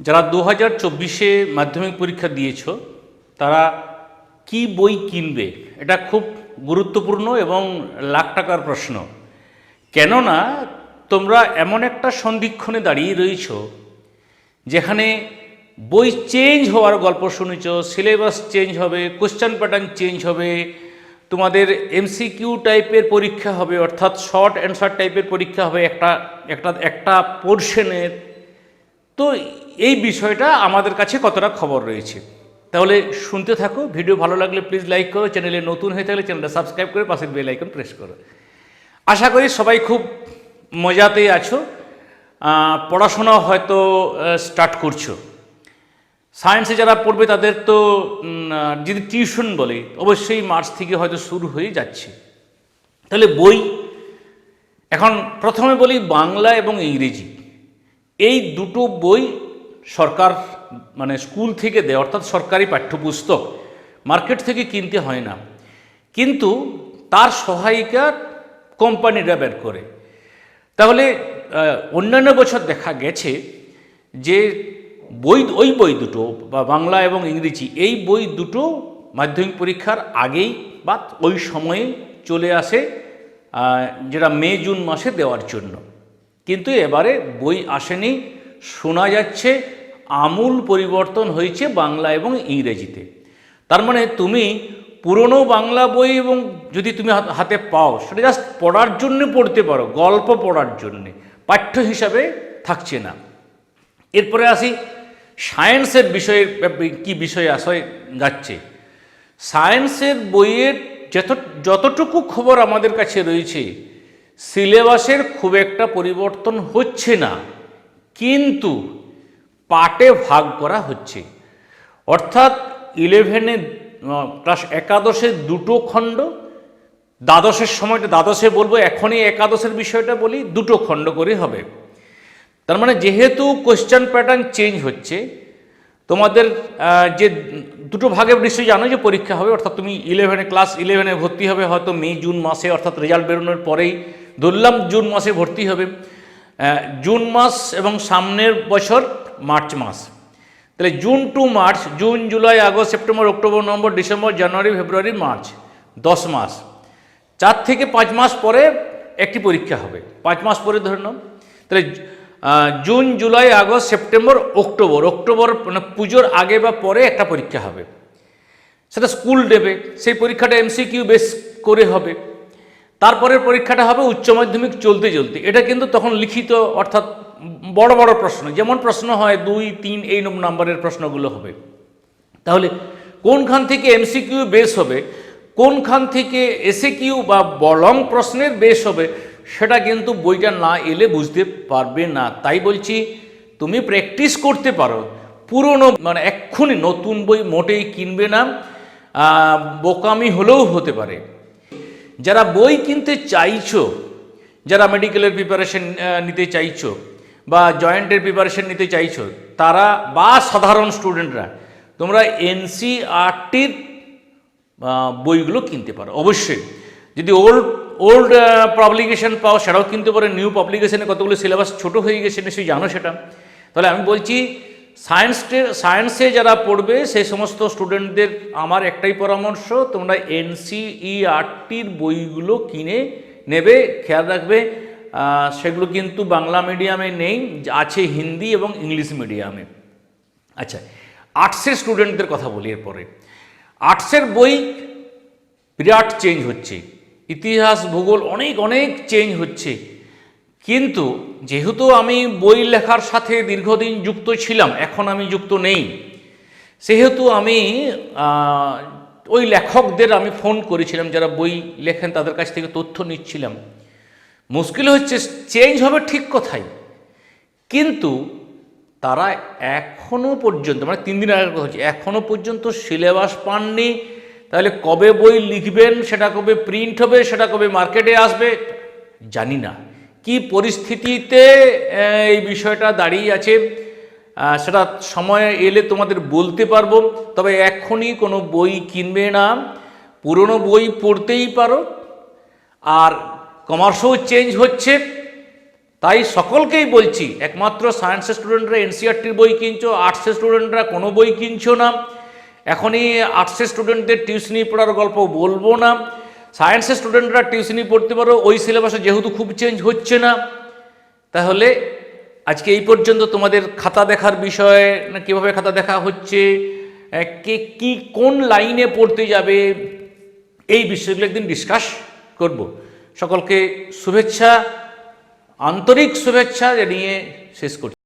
যারা দু হাজার চব্বিশে মাধ্যমিক পরীক্ষা দিয়েছ, তারা কি বই কিনবে? এটা খুব গুরুত্বপূর্ণ এবং লাখ টাকার প্রশ্ন। কেননা, তোমরা এমন একটা সন্ধিক্ষণে দাঁড়িয়ে রয়েছ, যেখানে বই চেঞ্জ হওয়ার গল্প শুনেছ, সিলেবাস চেঞ্জ হবে, কোশ্চেন প্যাটার্ন চেঞ্জ হবে, তোমাদের এমসিকিউ টাইপের পরীক্ষা হবে, অর্থাৎ শর্ট অ্যান্সার টাইপের পরীক্ষা হবে একটা একটা একটা পোর্শনের তো এই বিষয়টা আমাদের কাছে কতটা খবর রয়েছে? তাহলে শুনতে থাকো, ভিডিও ভালো লাগলে প্লিজ লাইক করো, চ্যানেলে নতুন হয়ে থাকলে চ্যানেলটা সাবস্ক্রাইব করে পাশের বেল আইকন প্রেস করো। আশা করি সবাই খুব মজাতে আছো। পড়াশোনা হয়তো স্টার্ট করছ। সায়েন্সে যারা পড়বে তাদের তো যদি টিউশন বলে, অবশ্যই মার্চ থেকে হয়তো শুরু হয়ে যাচ্ছে। তাহলে বই, এখন প্রথমে বলি বাংলা এবং ইংরেজি। এই দুটো বই সরকার মানে স্কুল থেকে দেয়, অর্থাৎ সরকারি পাঠ্যপুস্তক, মার্কেট থেকে কিনতে হয় না। কিন্তু তার সহায়িকা কোম্পানিরা বের করে। তাহলে অন্যান্য বছর দেখা গেছে যে বই, ওই বই দুটো, বা বাংলা এবং ইংরেজি, এই বই দুটো মাধ্যমিক পরীক্ষার আগেই বা ওই সময়ে চলে আসে যেটা মে, জুন মাসে দেওয়ার জন্য। কিন্তু এবারে বই আসেনি, শোনা যাচ্ছে, আমূল পরিবর্তন হয়েছে বাংলা এবং ইংরেজিতে। তার মানে তুমি পুরনো বাংলা বই এবং যদি তুমি হাত- পাও, সেটা জাস্ট পড়ার জন্য পড়তে পারো, গল্প পড়ার জন্যে, পাঠ্য হিসাবে থাকছে না। এরপরে আসি, সায়েন্সের বিষয়ে, কি বিষয়ে আশয় যাচ্ছে সায়েন্সের বইয়ের যত, যতটুকু খবর আমাদের কাছে রয়েছে সিলেবাসের খুব একটা পরিবর্তন হচ্ছে না, কিন্তু পার্টে ভাগ করা হচ্ছে। অর্থাৎ ইলেভেনে ক্লাস একাদশের দুটো খণ্ড, দ্বাদশের সময়টা, দ্বাদশে বলব এখনই একাদশের বিষয়টা বলি, দুটো খণ্ড করে হবে। তার মানে যেহেতু কোশ্চেন প্যাটার্ন চেঞ্জ হচ্ছে, তোমাদের যে দুটো ভাগে নিশ্চয়ই জানো যে পরীক্ষা হবে, অর্থাৎ তুমি ইলেভেনে ক্লাস ইলেভেনে ভর্তি হবে, হয়তো মে, জুন মাসে, অর্থাৎ রেজাল্ট বেরোনোর পরেই ধরলাম জুন মাসে ভর্তি হবে। জুন মাস এবং সামনের বছর মার্চ মাস। তাহলে June to March, June, July, August, September, October, November, December, January, February, March, দশ মাস। চার থেকে পাঁচ মাস পরে একটি পরীক্ষা হবে। পাঁচ মাস পরে ধরে নাও। তাহলে June, July, August, September, October. October মানে পুজোর আগে বা পরে একটা পরীক্ষা হবে। সেটা স্কুল দেবে। সেই পরীক্ষাটা এমসিকিউ বেস করে হবে। তারপরের পরীক্ষাটা হবে উচ্চ মাধ্যমিক চলতে চলতে। এটা কিন্তু তখন লিখিত অর্থাৎ বড় বড় প্রশ্ন। যেমন প্রশ্ন হয় দুই, তিন এই নম- নাম্বারের প্রশ্নগুলো হবে। তাহলে কোনখান থেকে এমসিকিউ বেস হবে, কোনখান থেকে এসে কিউ বা লং প্রশ্নের বেস হবে, সেটা কিন্তু বইটা না এলে বুঝতে পারবে না। তাই বলছি, তুমি প্র্যাকটিস করতে পারো। পুরনো মানে এক্ষুনি নতুন বই মোটেই কিনবে না। বোকামি হলেও হতে পারে। যারা বই কিনতে চাইছো, যারা মেডিকেলের প্রিপারেশন নিতে চাইছো বা জয়েন্টের প্রিপারেশন নিতে চাইছো, তারা বা সাধারণ স্টুডেন্টরা তোমরা এনসিআরটির বইগুলো কিনতে পারো। অবশ্যই, যদি ওল্ড ওল্ড পাবলিকেশন পাও, সেটাও কিনতে পারো। নিউ পাবলিকেশনে কতগুলো সিলেবাস ছোট হয়ে গেছে, নিশ্চয়ই জানো সেটা। তাহলে আমি বলছি সায়েন্সে সায়েন্সে যারা পড়বে সেই সমস্ত স্টুডেন্টদের আমার একটাই পরামর্শ, তোমরা এনসিইআরটির বইগুলো কিনে নেবে, খেয়াল রাখবে। সেগুলো কিন্তু বাংলা মিডিয়ামে নেই, আছে হিন্দি এবং ইংলিশ মিডিয়ামে আচ্ছা আর্টসের স্টুডেন্টদের কথা বলি এরপরে। আর্টসের বই বিরাট চেঞ্জ হচ্ছে। ইতিহাস, ভূগোল অনেক অনেক চেঞ্জ হচ্ছে। কিন্তু যেহেতু আমি বই লেখার সাথে দীর্ঘদিন যুক্ত ছিলাম, এখন আমি যুক্ত নেই, সেহেতু আমি ওই লেখকদের আমি ফোন করেছিলাম, যারা বই লেখেন তাদের কাছ থেকে তথ্য নিচ্ছিলাম। মুশকিল হচ্ছে, চেঞ্জ হবে ঠিক কথাই, কিন্তু তারা এখনও পর্যন্ত মানে তিন দিন আগের কথা হচ্ছে এখনও পর্যন্ত সিলেবাস পাননি, তাহলে কবে বই লিখবেন, সেটা কবে প্রিন্ট হবে, সেটা কবে মার্কেটে আসবে, জানি না। কি পরিস্থিতিতে এই বিষয়টা দাঁড়িয়ে আছে? সেটা সময় এলে তোমাদের বলতে পারব। তবে এখনই কোনো বই কিনবে না। পুরনো বই পড়তেই পারো। আর কমার্সও চেঞ্জ হচ্ছে। তাই সকলকেই বলছি, একমাত্র সায়েন্সের স্টুডেন্টরা এনসিআরটির বই কিনছো আর্টসের স্টুডেন্টরা কোনো বই কিনছো না। এখনই আর্টসের স্টুডেন্টদের টিউশনি পড়ার গল্প বলব না। সায়েন্সের স্টুডেন্টরা টিউশনি পড়তে পারো, ওই সিলেবাসে যেহেতু খুব চেঞ্জ হচ্ছে না, তাহলে আজকে এই পর্যন্ত তোমাদের খাতা দেখার বিষয়ে না কীভাবে খাতা দেখা হচ্ছে কে কি কোন লাইনে পড়তে যাবে, এই বিষয়গুলো একদিন ডিসকাস করব। সকলকে শুভেচ্ছা, আন্তরিক শুভেচ্ছা জানিয়ে শেষ করছি।